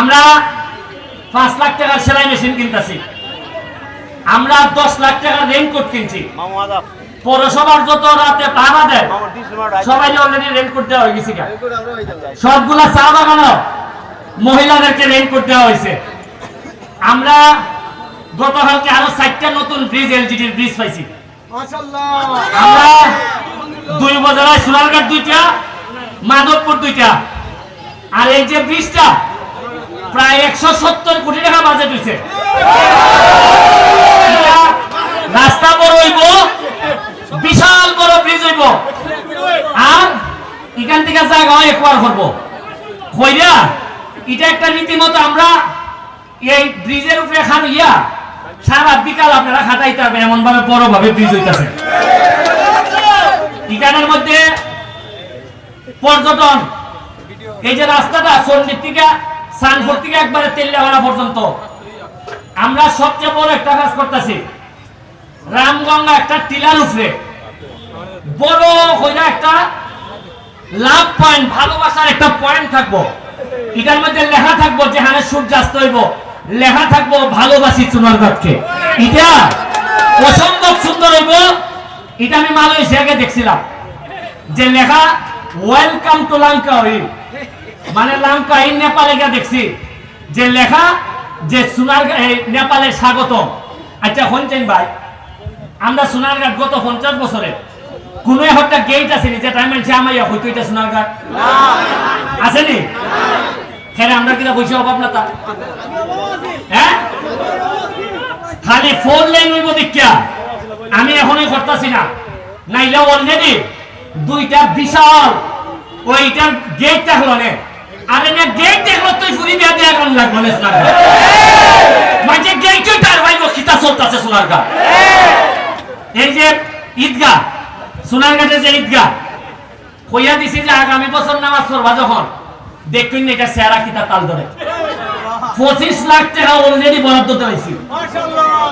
আমরা পাঁচ লাখ টাকার সেলাই মেশিন কিনতেছি। আমরা দশ লাখ টাকার রেনকোট কিনছি। পৌরসভার যত রাতে দেয় সবাই অলরেডি রেনকোট দেওয়া হয়ে গেছে সবগুলা চা বাগানো মহিলাদেরকে রেনকোট দেওয়া হয়েছে। আমরা গতকালকে আরও চারটা নতুন ব্রিজ এলজিডির ব্রিজ পাইছি। আমরা দুই সোনারঘাট দুইটা মাধবপুর দুইটা। আর এই যে ব্রিজটা একশো সত্তর কোটি টাকা বাজেট হয়েছে রাস্তা বড় হইব, বিশাল বড় ব্রিজ হইব। আর এখান থেকে জায়গা একবার করব। কইরা, এটা একটা রীতিমতো আমরা এই ব্রিজের উপরে খান ইয়া সারা বিকাল আপনারা খাটাইতে হবে এমন ভাবে বড় ভাবে ব্রিজ হইতাছে। এখানের মধ্যে পর্যটন, এই যে রাস্তাটা সন্ডির থেকে সানপুর থেকে একবারে তেলিয়াওয়ালা পর্যন্ত। আমরা সবচেয়ে বড় একটা কাজ করতেছি। রামগঙ্গা একটা টিলার উপরে। বড় হইয়া একটা লাভ পয়েন্ট, ভালোবাসার একটা পয়েন্ট থাকব। এটার মধ্যে লেখা থাকব যে হ্যাঁ সূর্যাস্ত হইব। লেখা থাকব ভালোবাসি চুনারগড়কে এটা অসম্ভব সুন্দর হইব। এটা আমি মালয়েশিয়াকে দেখছিলাম। যে লেখা ওয়েলকাম টু লঙ্কা ওই মানে লঙ্কা এই নেপালে গিয়ে দেখছি। যে লেখা যে সোনার নেপালে স্বাগতম। আচ্ছা শুনছেন ভাই আমরা সোনার সোনারঘাট গত পঞ্চাশ বছরে কোন একটা গেট আসেনি যে টাইম আছে আমাইয়া হইতো এটা সোনারঘাট আসেনি খেলে আমরা কিনা বসে অভাব না তা? হ্যাঁ? খালি ফোর লাইন হইব দেখিয়া। আমি এখনই করতেছি না। নাইলে অলরেডি দুইটা বিশাল ওইটার গেট থাকল নে। আরে না গেট দেখল তুই ফুরি দিয়া কেমন লাগল না সোনারঘাট মানে গেটই তার ভাই খিতা চলতেছে সোনারঘাট এই যে ঈদগাহ সোনারঘাটে যে ঈদগাহ, কইয়া দিছি যে আগামী বছর নামাজ পড়বা যখন। দেখবেন এটা সেরা কিতা তাল ধরে। পঁচিশ লাখ টাকা অলরেডি বরাদ্দ দিয়েছি